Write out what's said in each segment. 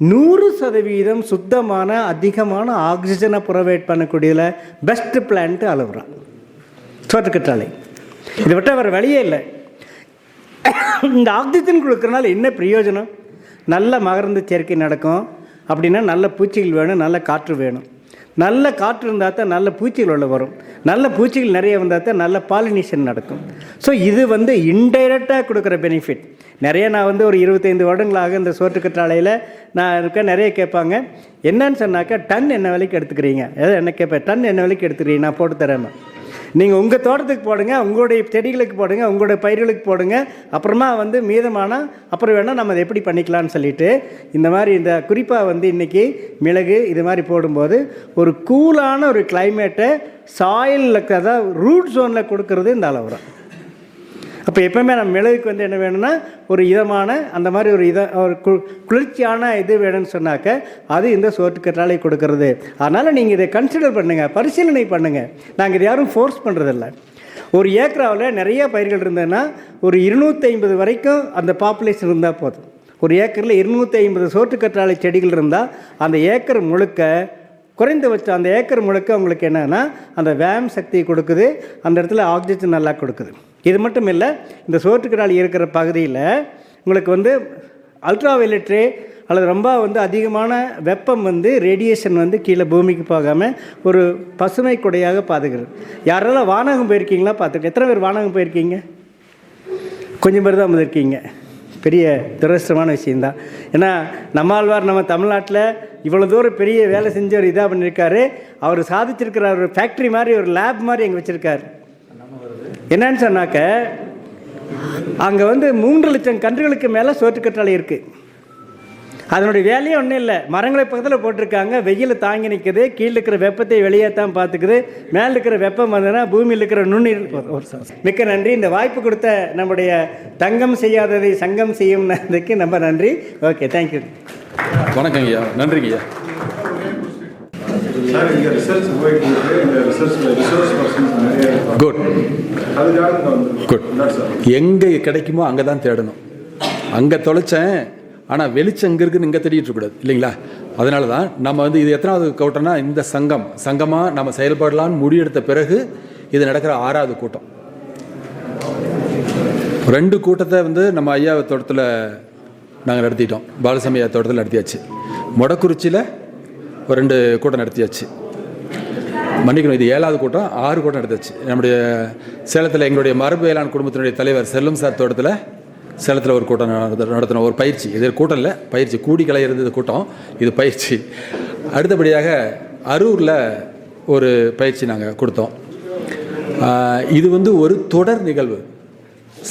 நூறு சதவீதம் சுத்தமான அதிகமான ஆக்சிஜனை ப்ரொவைட் பண்ணக்கூடியதில் பெஸ்ட் பிளான்ட்டு அலுவரா சோற்றுக்கற்றாழை இதை விட்டால் வேறு வழியே இல்லை. இந்த ஆக்சிஜன் கொடுக்குறனால என்ன பிரயோஜனம்? நல்ல மகரந்த சேர்க்கை நடக்கும். அப்படின்னா நல்ல பூச்சிகள் வேணும் நல்ல காற்று வேணும். நல்ல காற்று இருந்தால் தான் நல்ல பூச்சிகள் உள்ள வரும். நல்ல பூச்சிகள் நிறைய வந்தால் தான் நல்ல பாலினேஷன் நடக்கும். ஸோ இது வந்து இன்டைரக்டாக கொடுக்குற பெனிஃபிட் நிறைய நான் வந்து ஒரு இருபத்தைந்து வருடங்களாக இந்த சோற்றுக்கற்றாலையில் நான் இருக்க நிறைய கேட்பாங்க. என்னன்னு சொன்னாக்கா டன் என்ன விலைக்கு எடுத்துக்கிறீங்க? ஏதாவது என்ன கேட்பேன் டன் என்ன விலைக்கு எடுத்துக்கிறீங்க? நான் போட்டு தரேன் நீங்கள் உங்கள் தோட்டத்துக்கு போடுங்க உங்களுடைய செடிகளுக்கு போடுங்க உங்களுடைய பயிர்களுக்கு போடுங்க அப்புறமா வந்து மீதமான அப்புறம் வேணால் நம்ம அதை எப்படி பண்ணிக்கலாம்னு சொல்லிட்டு இந்த மாதிரி இந்த குறிப்பாக வந்து இன்றைக்கி மிளகு இது மாதிரி போடும்போது ஒரு கூலான ஒரு கிளைமேட்டை சாயிலில் அதாவது ரூட் ஜோனில் கொடுக்கறது இந்த அளவு அப்போ எப்போவுமே நம்ம மிளகுக்கு வந்து என்ன வேணும்னா ஒரு இதமான அந்த மாதிரி ஒரு இத ஒரு கு குளிர்ச்சியான இது வேணும்னு சொன்னாக்க அது இந்த சோற்றுக்கற்றாழை கொடுக்கறது. அதனால் நீங்கள் இதை கன்சிடர் பண்ணுங்கள் பரிசீலனை பண்ணுங்கள் நாங்கள் இதை யாரும் ஃபோர்ஸ் பண்ணுறதில்ல ஒரு ஏக்கராவில் நிறைய பயிர்கள் இருந்ததுன்னா ஒரு இருநூற்றி ஐம்பது வரைக்கும் அந்த பாப்புலேஷன் இருந்தால் போதும். ஒரு ஏக்கரில் இருநூற்றி ஐம்பது சோற்றுக்கற்றாழை செடிகள் இருந்தால் அந்த ஏக்கர் முழுக்க குறைந்தபட்சம் அந்த ஏக்கர் முழுக்க உங்களுக்கு என்னென்னா அந்த வேம் சக்தியை கொடுக்குது அந்த இடத்துல ஆக்சிஜன் நல்லா கொடுக்குது. இது மட்டும் இல்லை இந்த சோற்றுக்கடால் இருக்கிற பகுதியில் உங்களுக்கு வந்து அல்ட்ரா ரே அல்லது ரொம்ப வந்து அதிகமான வெப்பம் வந்து ரேடியேஷன் வந்து கீழே பூமிக்கு போகாமல் ஒரு பசுமை கொடையாக பாதுகிறது. யாரெல்லாம் வானகம் போயிருக்கீங்களா பார்த்துருக்கேன் எத்தனை பேர் வானகம் போயிருக்கீங்க? கொஞ்சம் பேர் தான் வந்திருக்கீங்க. பெரிய துரஷ்டமான விஷயந்தான் ஏன்னா நம்மாழ்வார் நம்ம தமிழ்நாட்டில் இவ்வளோ தூரம் பெரிய வேலை செஞ்சவர் ஒரு இதாக பண்ணியிருக்காரு அவர் சாதிச்சிருக்கிற ஒரு ஃபேக்ட்ரி மாதிரி ஒரு லேப் மாதிரி எங்கே வச்சுருக்கார். என்னன்னு சொன்னாக்க அங்கே வந்து மூன்று லட்சம் கன்றுகளுக்கு மேலே சோற்றுக்கற்றாழை இருக்குது அதனுடைய வேலையே ஒன்றும் இல்லை. மரங்களை பக்கத்தில் போட்டிருக்காங்க. வெயில் தாங்கி நிற்குது கீழே இருக்கிற வெப்பத்தை வெளியே தான் பார்த்துக்குது. மேலே இருக்கிற வெப்பம் வந்ததுன்னா பூமியில் இருக்கிற நுண்ணீர் ஒரு. மிக்க நன்றி. இந்த வாய்ப்பு கொடுத்த நம்முடைய தங்கம் செய்யாததை சங்கம் செய்யும்னதுக்கு ரொம்ப நன்றி. ஓகே தேங்க்யூ வணக்கம் ஐயா. நன்றிங்க ஐயா. சார் இங்கே ரிசர்ச் போயிட்டு இருக்கு இந்த ரிசர்ச்சில் ரிசோர்ஸ் பர்சன்ஸ் நிறைய இருப்பாங்க குட் அதுக்காக குட் எங்கே கிடைக்குமோ அங்கே தான் தேடணும். அங்கே தொலைச்சேன் ஆனால் வெளிச்சம் இங்கே இருக்குன்னு இங்கே தெரியிட்டு இருக்கக்கூடாது இல்லைங்களா? அதனால தான் நம்ம வந்து இது எத்தனாவது கூட்டம்னா இந்த சங்கம். சங்கமாக நம்ம செயல்படலாம்னு முடிவெடுத்த பிறகு இது நடக்கிற ஆறாவது கூட்டம். ரெண்டு கூட்டத்தை வந்து நம்ம ஐயா தோட்டத்தில் நாங்கள் நடத்திட்டோம். பாலசாமி ஐயா தோட்டத்தில் நடத்தியாச்சு. மொடக்குறிச்சியில் ஒரு ரெண்டு கூட்டம் நடத்தியாச்சு. மன்னிக்கணும் இது ஏழாவது கூட்டம் ஆறு கூட்டம் நடத்தியாச்சு. நம்முடைய சேலத்தில் எங்களுடைய மரபு வேளாண் குடும்பத்தினுடைய தலைவர் செல்லும் சார் தோட்டத்தில் சேலத்தில் ஒரு கூட்டம் நடத்த- நடத்தினோம் ஒரு பயிற்சி. இது கூட்டம் இல்லை பயிற்சி. கூடி கலையிறது இது கூட்டம். இது பயிற்சி. அடுத்தபடியாக அரூரில் ஒரு பயிற்சி நாங்கள் கொடுத்தோம். இது வந்து ஒரு தொடர் நிகழ்வு.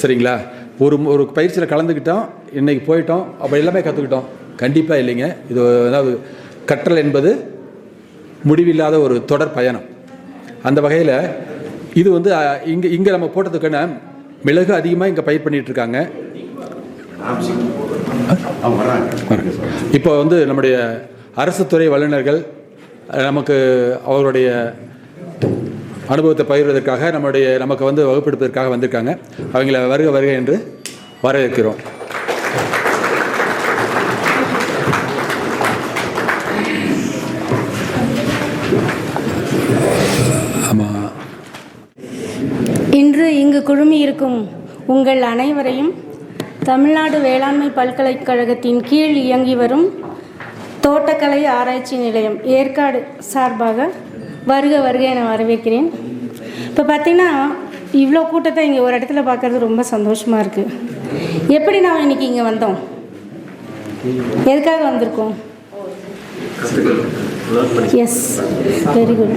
சரிங்களா? ஒரு ஒரு பயிற்சியில் கலந்துக்கிட்டோம் இன்றைக்கி போயிட்டோம் அப்போ எல்லாமே கற்றுக்கிட்டோம் கண்டிப்பாக இல்லைங்க. இது அதாவது கற்றல் என்பது முடிவில்லாத ஒரு தொடர் பயணம். அந்த வகையில் இது வந்து இங்கே இங்கே நம்ம போட்டதுக்கான மிளகு அதிகமாக இங்கே பயிர் பண்ணிகிட்ருக்காங்க இருக்காங்க. இப்போ வந்து நம்முடைய அரசு துறை வல்லுநர்கள் நமக்கு அவருடைய அனுபவத்தை பகிர்வதற்காக நம்முடைய நமக்கு வந்து வகுப்பெடுப்பதற்காக வந்திருக்காங்க. அவங்கள வருக வருக என்று வரவேற்கிறோம். குழுமியிருக்கும் உங்கள் அனைவரையும் தமிழ்நாடு வேளாண்மை பல்கலைக்கழகத்தின் கீழ் இயங்கி வரும் தோட்டக்கலை ஆராய்ச்சி நிலையம் ஏற்காடு சார்பாக வருக வருக என வரவேற்கிறேன். இப்போ பார்த்தீங்கன்னா இவ்வளோ கூட்டத்தை இங்கே ஒரு இடத்துல பார்க்குறது ரொம்ப சந்தோஷமாக இருக்குது எப்படி நாம் இன்னைக்கு இங்கே வந்தோம்? எதுக்காக வந்திருக்கோம்? எஸ் வெரி குட்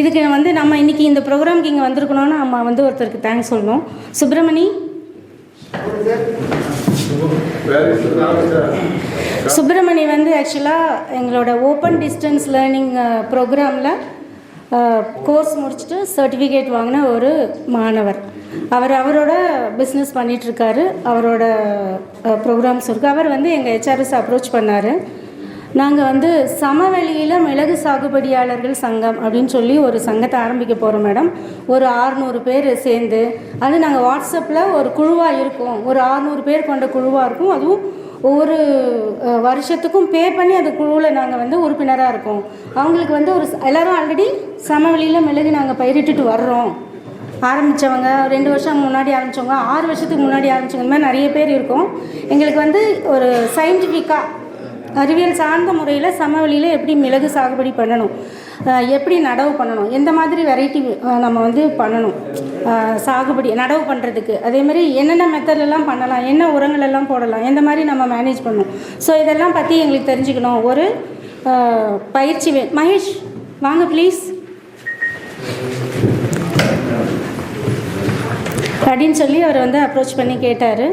இதுக்கு வந்து நம்ம இன்னைக்கு இந்த ப்ரோக்ராம்க்கு இங்கே வந்திருக்கணும்னா நம்ம வந்து ஒருத்தருக்கு தேங்க்ஸ் சொல்லணும் சுப்பிரமணி? சுப்பிரமணி வந்து ஆக்சுவலாக எங்களோட ஓப்பன் டிஸ்டன்ஸ் லேர்னிங் ப்ரோக்ராமில் கோர்ஸ் முடிச்சுட்டு சர்டிஃபிகேட் வாங்கின ஒரு மாணவர். அவர் அவரோட பிஸ்னஸ் பண்ணிகிட்ருக்காரு அவரோட ப்ரோக்ராம்ஸ் இருக்குது அவர் வந்து எங்கள் ஹெச்ஆர்எஸ் அப்ரோச் பண்ணார். நாங்கள் வந்து சமவெளியில் மிளகு சாகுபடியாளர்கள் சங்கம் அப்படின்னு சொல்லி ஒரு சங்கத்தை ஆரம்பிக்க போகிறோம் மேடம். ஒரு ஆறுநூறு பேர் சேர்ந்து அது நாங்கள் வாட்ஸ்அப்பில் ஒரு குழுவாக இருக்கும். ஒரு ஆறுநூறு பேர் கொண்ட குழுவாக இருக்கும். அதுவும் ஒவ்வொரு வருஷத்துக்கும் பே பண்ணி அந்த குழுவில் நாங்கள் வந்து உறுப்பினராக இருக்கோம். அவங்களுக்கு வந்து ஒரு எல்லோரும் ஆல்ரெடி சமவெளியில் மிளகு நாங்கள் பயிரிட்டுட்டு வர்றோம். ஆரம்பித்தவங்க ரெண்டு வருஷம் முன்னாடி ஆரம்பித்தவங்க ஆறு வருஷத்துக்கு முன்னாடி ஆரம்பித்தவங்க இந்த மாதிரி நிறைய பேர் இருக்கோம். எங்களுக்கு வந்து ஒரு சயின்டிஃபிக்காக அறிவியல் சார்ந்த முறையில் சமவெளியில் எப்படி மிளகு சாகுபடி பண்ணணும்? எப்படி நடவு பண்ணணும்? எந்த மாதிரி வெரைட்டி நம்ம வந்து பண்ணணும்? சாகுபடி நடவு பண்ணுறதுக்கு அதே மாதிரி என்னென்ன மெத்தட்லாம் பண்ணலாம்? என்ன உரங்கள் எல்லாம் போடலாம்? எந்த மாதிரி நம்ம மேனேஜ் பண்ணணும்? ஸோ இதெல்லாம் பற்றி எங்களுக்கு தெரிஞ்சுக்கணும். ஒரு பயிற்சி வே மகேஷ் வாங்க ப்ளீஸ் அப்படின்னு சொல்லி அவர் வந்து அப்ரோச் பண்ணி கேட்டார்.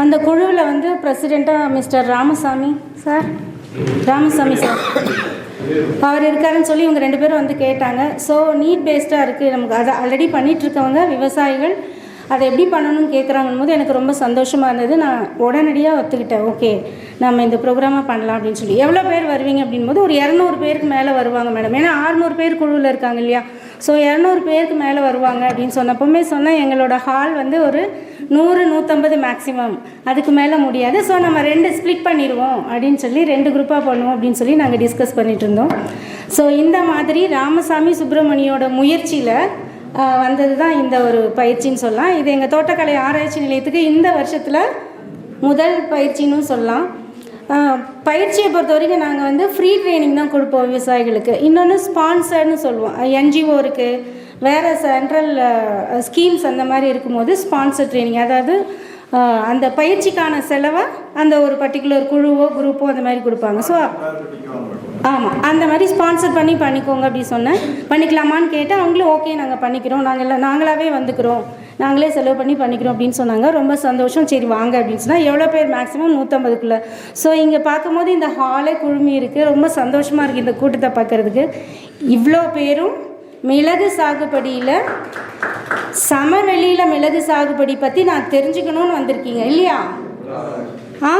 அந்த குழுவில் வந்து பிரசிடெண்ட்டாக mister Ramasamy sir Ramasamy sir அவர் இருக்காருன்னு சொல்லி இவங்க ரெண்டு பேரும் வந்து கேட்டாங்க. ஸோ நீட் பேஸ்டாக இருக்குது நமக்கு அதை ஆல்ரெடி பண்ணிகிட்ருக்கவங்க விவசாயிகள் அதை எப்படி பண்ணணும்னு கேட்குறாங்கன்னு போது எனக்கு ரொம்ப சந்தோஷமாக இருந்தது. நான் உடனடியாக ஒத்துக்கிட்டேன். ஓகே நம்ம இந்த ப்ரோக்ராமாக பண்ணலாம் அப்படின்னு சொல்லி. எவ்வளோ பேர் வருவீங்க அப்படின்போது ஒரு இரநூறு பேருக்கு மேலே வருவாங்க மேடம் ஏன்னா ஆறுநூறு பேர் குழுவில் இருக்காங்க இல்லையா? ஸோ இரநூறு பேருக்கு மேலே வருவாங்க அப்படின்னு சொன்னப்போமே சொன்னால் எங்களோட ஹால் வந்து ஒரு நூறு நூற்றம்பது மேக்ஸிமம் அதுக்கு மேலே முடியாது. ஸோ நம்ம ரெண்டு ஸ்ப்ளிட் பண்ணிடுவோம் அப்படின்னு சொல்லி ரெண்டு குரூப்பாக பண்ணுவோம் அப்படின்னு சொல்லி நாங்கள் டிஸ்கஸ் பண்ணிகிட்டு இருந்தோம். ஸோ இந்த மாதிரி ராமசாமி சுப்பிரமணியோட முயற்சியில் வந்தது தான் இந்த ஒரு பயிற்சின்னு சொல்லலாம். இது எங்கள் தோட்டக்கலை ஆராய்ச்சி நிலையத்துக்கு இந்த வருஷத்தில் முதல் பயிற்சின்னு சொல்லலாம். பயிற்சியை பொறுத்த வரைக்கும் நாங்கள் வந்து ஃப்ரீ ட்ரைனிங் தான் கொடுப்போம் விவசாயிகளுக்கு. இன்னொன்று ஸ்பான்சர்னு சொல்லுவோம். என்ஜிஓ இருக்குது வேறு சென்ட்ரல் ஸ்கீம்ஸ் அந்த மாதிரி இருக்கும்போது ஸ்பான்சர் ட்ரைனிங் அதாவது அந்த பயிற்சிக்கான செலவை அந்த ஒரு பர்டிகுலர் குழுவோ குரூப்போ அந்த மாதிரி கொடுப்பாங்க. ஸோ ஆமாம் அந்த மாதிரி ஸ்பான்சர் பண்ணி பண்ணிக்கோங்க அப்படி சொன்னேன். பண்ணிக்கலாமான்னு கேட்டால் அவங்களும் ஓகே நாங்கள் பண்ணிக்கிறோம். நாங்கள் எல்லாம் நாங்களாகவே வந்துக்கிறோம். நாங்களே செலவு பண்ணி பண்ணிக்கிறோம் அப்படின்னு சொன்னாங்க. ரொம்ப சந்தோஷம். சரி வாங்க அப்படின்னு சொன்னால் எவ்வளோ பேர் மேக்ஸிமம் நூற்றம்பதுக்குள்ளே ஸோ இங்கே பார்க்கும்போது இந்த ஹாலே குழுமி இருக்குது ரொம்ப சந்தோஷமாக இருக்குது இந்த கூட்டத்தை பார்க்குறதுக்கு. இவ்வளோ பேரும் மிளகு சாகுபடியில் சமவெளியில் மிளகு சாகுபடி பற்றி நான் தெரிஞ்சுக்கணும்னு வந்திருக்கீங்க இல்லையா? ஆ?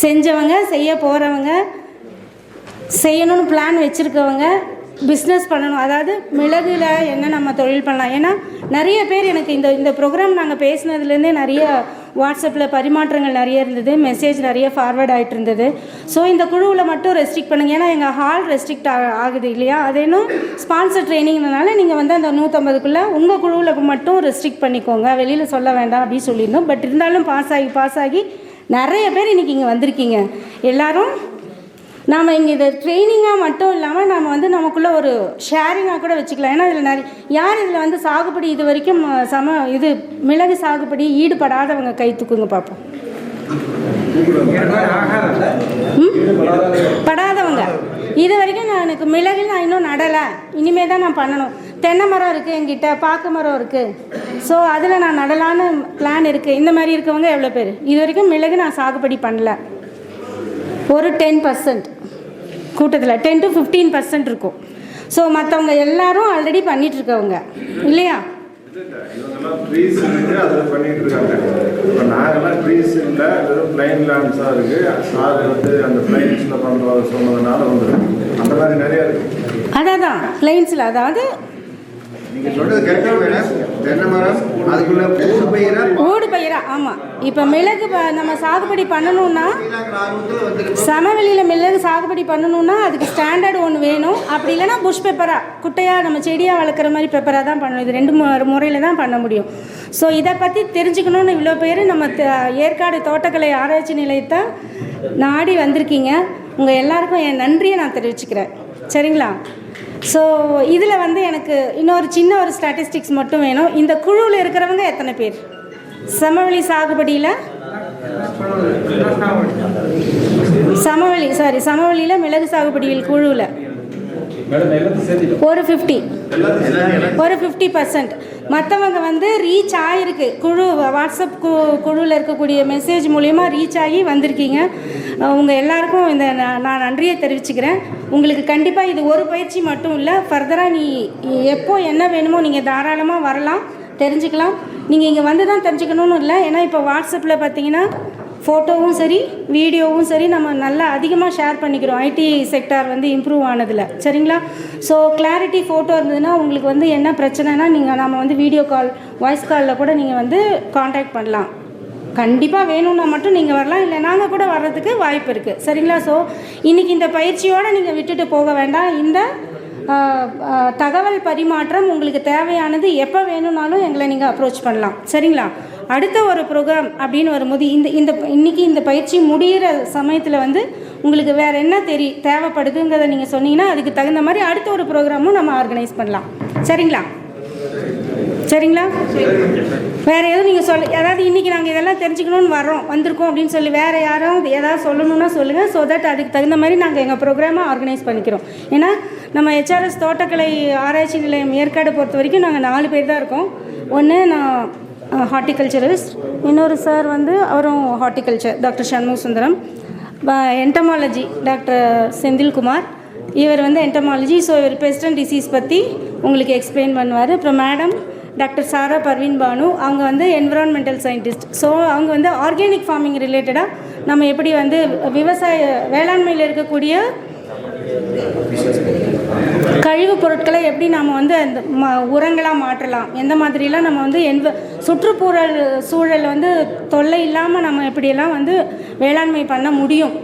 செஞ்சவங்க செய்ய போகிறவங்க செய்யணும்னு பிளான் வச்சுருக்கவங்க பிஸ்னஸ் பண்ணணும். அதாவது மிளகுல என்ன நம்ம தொழில் பண்ணலாம். ஏன்னா நிறைய பேர் எனக்கு இந்த இந்த ப்ரோக்ராம் நாங்கள் பேசினதுலேருந்தே நிறைய வாட்ஸ்அப்பில் பரிமாற்றங்கள் நிறைய இருந்தது மெசேஜ் நிறைய ஃபார்வேர்ட் ஆகிட்டு இருந்தது. ஸோ இந்த குழுவில் மட்டும் ரெஸ்ட்ரிக்ட் பண்ணுங்கள் ஏன்னா எங்கள் ஹால் ரெஸ்ட்ரிக்ட் ஆகுது இல்லையா? அது இன்னும் ஸ்பான்சர் ட்ரைனிங்னால நீங்கள் வந்து அந்த நூற்றம்பதுக்குள்ளே உங்கள் குழுவில் மட்டும் ரெஸ்ட்ரிக்ட் பண்ணிக்கோங்க. வெளியில் சொல்ல வேண்டாம் அப்படின்னு சொல்லியிருந்தோம். பட் இருந்தாலும் பாஸ் ஆகி பாஸ் ஆகி நிறைய பேர் இன்றைக்கி இங்கே வந்திருக்கீங்க. எல்லாரும் நாம் இங்கே இதை ட்ரைனிங்காக மட்டும் இல்லாமல் நாம் வந்து நமக்குள்ளே ஒரு ஷேரிங்காக கூட வச்சுக்கலாம். ஏன்னா இதில் நிறைய யார் இதில் வந்து சாகுபடி இது வரைக்கும் சம இது மிளகு சாகுபடி ஈடுபடாதவங்க கை தூக்குங்க பார்ப்போம் ம்? படாதவங்க. இது வரைக்கும் நான் எனக்கு மிளகு நான் இன்னும் நடலை. இனிமே தான் நான் பண்ணணும். தென்னை மரம் இருக்குது என்கிட்ட பாக்கு மரம் இருக்குது ஸோ அதில் நான் நடலான்னு பிளான் இருக்குது இந்த மாதிரி இருக்கவங்க எவ்வளோ பேர்? இது வரைக்கும் மிளகு நான் சாகுபடி பண்ணல. ஒரு டென் பர்சன்ட் கூட்டத்தில் டென் டு ஃபிஃப்டீன் பர்சன்ட் இருக்கும். ஸோ மற்றவங்க எல்லாரும் ஆல்ரெடி பண்ணிட்டு இருக்கவங்க இல்லையா? அதான் தான் பிளைன்ஸில் அதாவது பயிரா பயிரா ஆமாம் இப்போ மிளகு நம்ம சாகுபடி பண்ணணும்னா சமவெளியில் மிளகு சாகுபடி பண்ணணும்னா அதுக்கு ஸ்டாண்டர்ட் ஒன்று வேணும். அப்படி இல்லைன்னா புஷ் பேப்பராக குட்டையாக நம்ம செடியாக வளர்க்குற மாதிரி பேப்பராக தான் பண்ணணும். இது ரெண்டு முறையில் தான் பண்ண முடியும். ஸோ இதை பற்றி தெரிஞ்சுக்கணும்னு இவ்வளோ பேர் நம்ம ஏற்காடு தோட்டக்கலை ஆராய்ச்சி நிலையத்தை நாடி வந்திருக்கீங்க. உங்கள் எல்லாருக்கும் என் நன்றியை நான் தெரிவிச்சுக்கிறேன். சரிங்களா? ஸோ இதில் வந்து எனக்கு இன்னொரு சின்ன ஒரு ஸ்டாட்டிஸ்டிக்ஸ் மட்டும் வேணும். இந்த குழுவில் இருக்கிறவங்க எத்தனை பேர்? சமவெளி சாகுபடியில்? சமவெளி சாரி சமவெளியில் மிளகு சாகுபடியில் குழுவில்? ஒரு ஃபிஃப்டி ஒரு ஃபிஃப்டி பர்சன்ட் மற்றவங்க வந்து ரீச் ஆகிருக்கு குழு வாட்ஸ்அப் கு குழுவில் இருக்கக்கூடிய மெசேஜ் மூலயமா ரீச் ஆகி வந்திருக்கீங்க. உங்கள் எல்லாருக்கும் இந்த நான் நான் நன்றியை தெரிவிச்சுக்கிறேன். உங்களுக்கு கண்டிப்பாக இது ஒரு பயிற்சி மட்டும் இல்லை ஃபர்தராக நீ எப்போ என்ன வேணுமோ நீங்கள் தாராளமாக வரலாம் தெரிஞ்சுக்கலாம். நீங்கள் இங்கே வந்து தான் தெரிஞ்சுக்கணும்னு இல்லை ஏன்னா இப்போ வாட்ஸ்அப்பில் பார்த்தீங்கன்னா ஃபோட்டோவும் சரி வீடியோவும் சரி நம்ம நல்லா அதிகமாக ஷேர் பண்ணிக்கிறோம். ஐடி செக்டார் வந்து இம்ப்ரூவ் ஆனதில். சரிங்களா? ஸோ கிளாரிட்டி ஃபோட்டோ இருந்ததுன்னா உங்களுக்கு வந்து என்ன பிரச்சனைனா நீங்கள் நம்ம வந்து வீடியோ கால் வாய்ஸ் காலில் கூட நீங்கள் வந்து காண்டாக்ட் பண்ணலாம். கண்டிப்பாக வேணும்னா மட்டும் நீங்கள் வரலாம். இல்லை நாங்கள் கூட வர்றதுக்கு வாய்ப்பு இருக்குது சரிங்களா? ஸோ இன்றைக்கி இந்த பயிற்சியோடு நீங்கள் விட்டுட்டு போக வேண்டாம். இந்த தகவல் பரிமாற்றம் உங்களுக்கு தேவையானது எப்போ வேணும்னாலும் எங்களை நீங்கள் அப்ரோச் பண்ணலாம். சரிங்களா? அடுத்த ஒரு ப்ரோக்ராம் அப்படின்னு வரும்போது இந்த இந்த இன்றைக்கி இந்த பயிற்சி முடிகிற சமயத்தில் வந்து உங்களுக்கு வேறு என்ன தெரி தேவைப்படுதுங்கிறத நீங்கள் சொன்னீங்கன்னா அதுக்கு தகுந்த மாதிரி அடுத்த ஒரு ப்ரோக்ராமும் நம்ம ஆர்கனைஸ் பண்ணலாம். சரிங்களா? சரிங்களா? வேறு எதுவும் நீங்கள் சொல்ல அதாவது இன்றைக்கி நாங்கள் இதெல்லாம் தெரிஞ்சுக்கணும்னு வரோம் வந்திருக்கோம் அப்படின்னு சொல்லி வேறு யாரும் ஏதாவது சொல்லணும்னா சொல்லுங்கள் ஸோ தட் அதுக்கு தகுந்த மாதிரி நாங்கள் எங்கள் ப்ரோக்ராமை ஆர்கனைஸ் பண்ணிக்கிறோம். ஏன்னா நம்ம ஹெச்ஆர்எஸ் தோட்டக்கலை ஆராய்ச்சி நிலையம் ஏற்காடு பொறுத்த வரைக்கும் நாங்கள் நாலு பேர் தான் இருக்கோம். ஒன்று நான் ஹார்டிகல்ச்சரிஸ்ட் இன்னொரு சார் வந்து அவரும் horticulture doctor Shanmuga Sundaram. Entomology doctor Senthilkumar. இவர் வந்து என்டமாலஜி ஸோ இவர் பெஸ்டன் டிசீஸ் பற்றி உங்களுக்கு எக்ஸ்பிளைன் பண்ணுவார். அப்புறம் மேடம் டாக்டர் சாரா பர்வீன் பானு. அவங்க வந்து என்விரான்மெண்டல் சயின்டிஸ்ட் ஸோ அவங்க வந்து ஆர்கானிக் ஃபார்மிங் ரிலேட்டடாக நம்ம எப்படி வந்து விவசாய வேளாண்மையில் இருக்கக்கூடிய கழிவுப் பொருட்களை எப்படி நாம் வந்து அந்த ம உரங்களாக மாற்றலாம். எந்த மாதிரிலாம் நம்ம வந்து என்வ சுற்றுப்புற சூழல் வந்து தொல்லை இல்லாமல் நம்ம எப்படியெல்லாம் வந்து வேளாண்மை பண்ண முடியும்.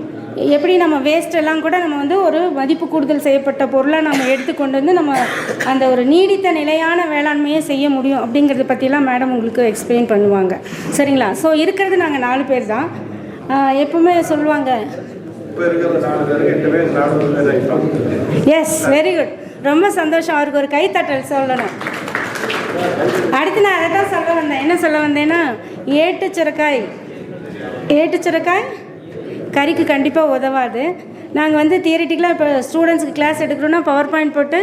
எப்படி நம்ம வேஸ்ட் எல்லாம் கூட நம்ம வந்து ஒரு மதிப்பு கூடுதல் செய்யப்பட்ட பொருளாக நம்ம எடுத்துக்கொண்டு வந்து நம்ம அந்த ஒரு நீடித்த நிலையான வேளாண்மையை செய்ய முடியும் அப்படிங்கிறத பற்றிலாம் மேடம் உங்களுக்கு எக்ஸ்பிளைன் பண்ணுவாங்க. சரிங்களா? ஸோ இருக்கிறது நாங்கள் நாலு பேர் தான் எப்பவுமே சொல்லுவாங்க. எஸ் வெரி குட் ரொம்ப சந்தோஷம். அவருக்கு ஒரு கைத்தட்டல் சொல்லணும். அடுத்து நான் அதை தான் சொல்ல வந்தேன். என்ன சொல்ல வந்தேன்னா ஏட்டு சுரக்காய் ஏட்டு சுரக்காய் கறிக்கு கண்டிப்பாக உதவாது. நாங்கள் வந்து தியரிட்டிக்கலாக இப்போ ஸ்டூடெண்ட்ஸுக்கு கிளாஸ் எடுக்கிறோன்னா பவர் பாயிண்ட் போட்டு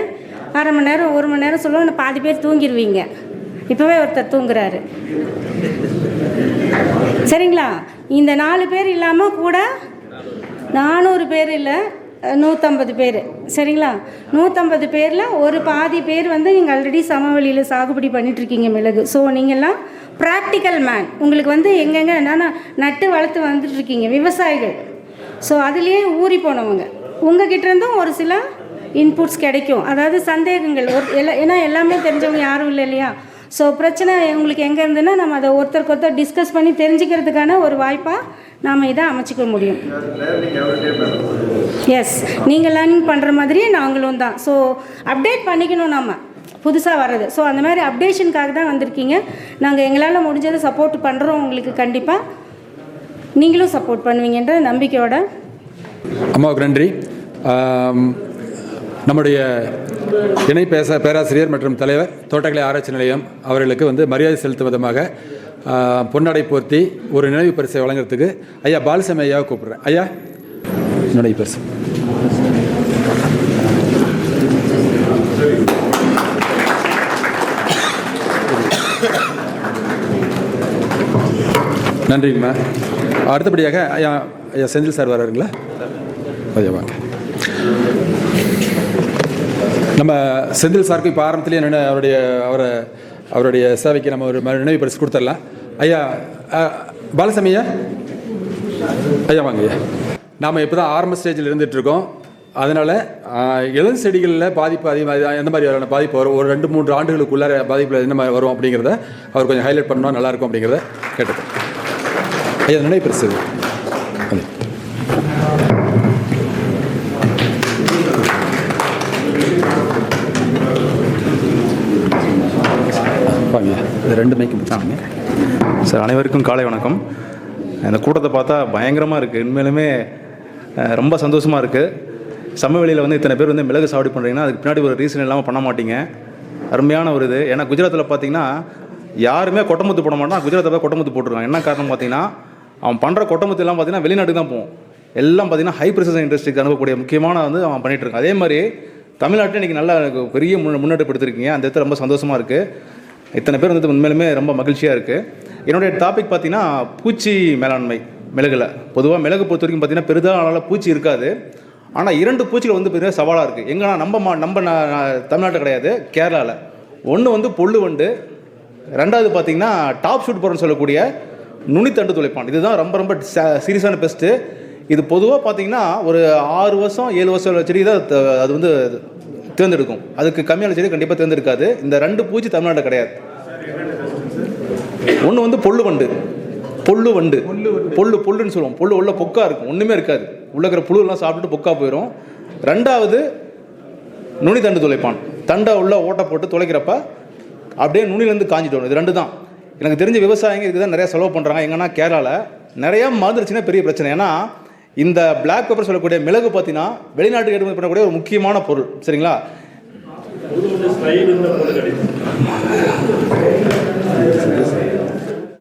அரை மணி நேரம் ஒரு மணி நேரம் சொல்லுவோம் நான் பாதி பேர் தூங்கிடுவீங்க இப்போவே ஒருத்தர் தூங்குறாரு. சரிங்களா? இந்த நாலு பேர் இல்லாமல் கூட நானூறு பேர் இல்லை நூற்றம்பது பேர். சரிங்களா? நூற்றம்பது பேரில் ஒரு பாதி பேர் வந்து நீங்கள் ஆல்ரெடி சமவெளியில் சாகுபடி பண்ணிகிட்ருக்கீங்க மிளகு. ஸோ நீங்கள்லாம் ப்ராக்டிக்கல் மேன் உங்களுக்கு வந்து எங்கெங்கே என்னென்னா நட்டு வளர்த்து வந்துட்டுருக்கீங்க? விவசாயிகள். ஸோ அதுலேயே ஊறி போனவங்க. உங்ககிட்ட இருந்தும் ஒரு சில இன்புட்ஸ் கிடைக்கும். அதாவது சந்தேகங்கள். ஒரு எல்லா ஏன்னா எல்லாமே தெரிஞ்சவங்க யாரும் இல்லை இல்லையா? ஸோ பிரச்சனை உங்களுக்கு எங்கே இருந்துன்னா நம்ம அதை ஒருத்தருக்கு ஒருத்தர் டிஸ்கஸ் பண்ணி தெரிஞ்சுக்கிறதுக்கான ஒரு வாய்ப்பாக நாம் இதை அமைச்சிக்க முடியும். எஸ் நீங்கள் லேர்னிங் பண்ணுற மாதிரியே நாங்களும் தான். ஸோ அப்டேட் பண்ணிக்கணும் நம்ம புதுசாக வர்றது. ஸோ அந்த மாதிரி அப்டேஷனுக்காக தான் வந்திருக்கீங்க. நாங்கள் எங்களால் முடிஞ்சதை சப்போர்ட் பண்ணுறோம் உங்களுக்கு கண்டிப்பாக நீங்களும் சப்போர்ட் பண்ணுவீங்கன்ற நம்பிக்கையோட. அம்மாவுக்கு நன்றி. நம்முடைய இணை பேச பேராசிரியர் மற்றும் தலைவர் தோட்டக்கலை ஆராய்ச்சி நிலையம் அவர்களுக்கு வந்து மரியாதை செலுத்தும் விதமாக பொன்னடை போர்த்தி ஒரு நினைவு பரிசை வழங்குறதுக்கு ஐயா பாலசாமி ஐயாவை கூப்பிடுறேன். ஐயா. நினைவு பரிசு. நன்றிங்கம்மா. அடுத்தபடியாக ஐயா ஐயா செந்தில் சார் வர்றாருங்களா? ஐயா வாங்க. நம்ம செந்தில் சாருக்கு இப்போ ஆரம்பத்திலேயே என்ன அவருடைய அவரை அவருடைய சேவைக்கு நம்ம ஒரு நினைவு பரிசு கொடுத்துடலாம். ஐயா அ, பாலசாமி ஐயா? ஐயா வாங்க ஐயா. நாம் இப்போ தான் ஆரம்ப ஸ்டேஜில் இருந்துகிட்ருக்கோம் அதனால் இளம் செடிகளில் பாதிப்பு அதிகமாக எந்த மாதிரியான பாதிப்பு வரும்? ஒரு ரெண்டு மூன்று ஆண்டுகளுக்குள்ளார பாதிப்பில் என்ன மாதிரி வரும் அப்படிங்கிறத அவர் கொஞ்சம் ஹைலைட் பண்ணால் நல்லாயிருக்கும் அப்படிங்கிறத கேட்டுக்கோம் ஐயா நினை பரிசு. இது. ரெண்டு மைக்கு முடிச்சாங்க சார் அனைவருக்கும் காலை வணக்கம். இந்த கூட்டத்தை பார்த்தா பயங்கரமாக இருக்குது உண்மையிலுமே ரொம்ப சந்தோஷமாக இருக்குது சமவெளியில் வந்து இத்தனை பேர் வந்து மிளகு சாவடி பண்ணுறீங்கன்னா அதுக்கு பின்னாடி ஒரு ரீசன் இல்லாமல் பண்ண மாட்டீங்க. அருமையான ஒரு இது. ஏன்னா குஜராத்தில் பார்த்தீங்கன்னா யாருமே கொட்டமுத்து போட மாட்டான். குஜராத்தில் போய் கொட்டமுத்து போட்டிருக்காங்க என்ன காரணம் பார்த்தீங்கன்னா அவன் பண்ணுற கொட்டமுத்து எல்லாம் பார்த்தீங்கன்னா வெளிநாட்டுக்கு தான் போவோம் எல்லாம் பார்த்தீங்கன்னா ஹை ப்ரெசஸ் இண்டஸ்ட்ரிக்கு அனுப்பக்கூடிய முக்கியமான வந்து அவன் பண்ணிட்டு இருக்கான். அதே மாதிரி தமிழ்நாட்டில் இன்றைக்கி நல்லா பெரிய முன்ன முன்னெடுப்பு எடுத்திருக்கீங்க அந்த இடத்துல ரொம்ப சந்தோஷமாக இருக்குது இத்தனை பேர் வந்து உண்மையிலுமே ரொம்ப மகிழ்ச்சியாக இருக்குது என்னுடைய டாபிக் பார்த்தீங்கன்னா பூச்சி மேலாண்மை மிளகில். பொதுவாக மிளகு பொறுத்த வரைக்கும் பார்த்தீங்கன்னா பெரிதாக பூச்சி இருக்காது. ஆனால் இரண்டு பூச்சிகள் வந்து பெரிய சவாலாக இருக்குது எங்கன்னா நம்ம மா நம்ம தமிழ்நாட்டில் கிடையாது கேரளாவில் ஒன்று வந்து பொல்லு வண்டு ரெண்டாவது பார்த்தீங்கன்னா டாப் ஷூட் போகிறோன்னு சொல்லக்கூடிய நுனித்தண்டு துளைப்பான். இதுதான் ரொம்ப ரொம்ப சீரியஸான பெஸ்ட்டு இது பொதுவாக பார்த்தீங்கன்னா ஒரு ஆறு வருஷம் ஏழு வருஷம் செடி தான் அது வந்து தேர்ந்தெடுக்கும். அதுக்கு கம்மியான செடி கண்டிப்பாக தேர்ந்தெடுக்காது. இந்த ரெண்டு பூச்சி தமிழ்நாட்டில் கிடையாது. ஒன்று வந்து பொல்லு வண்டு. பொல்லு வண்டு. பொல்லு பொல்லுன்னு சொல்லுவோம். பொல்லு உள்ள பொக்கா இருக்கும். ஒன்றுமே இருக்காது. உள்ள இருக்கிற புழுலாம் சாப்பிட்டுட்டு பொக்கா போயிடும் ரெண்டாவது நுனி தண்டு துளைப்பான். தண்டை உள்ள ஓட்டை போட்டு துளைக்கிறப்ப அப்படியே நுனிலேருந்து காஞ்சிட்டு வரும். இது ரெண்டு தான். எனக்கு தெரிஞ்ச விவசாயிங்க இதுக்கு தான் நிறையா செலவு பண்ணுறாங்க எங்கன்னா கேரளாவில் நிறையா மறந்துருச்சுன்னா பெரிய பிரச்சனை. ஏன்னா இந்த பிளாக் பெப்பர் சொல்லக்கூடிய மிளகு பார்த்தீங்கன்னா வெளிநாட்டுக்கு ஏற்றுமதி பண்ணக்கூடிய ஒரு முக்கியமான பொருள். சரிங்களா?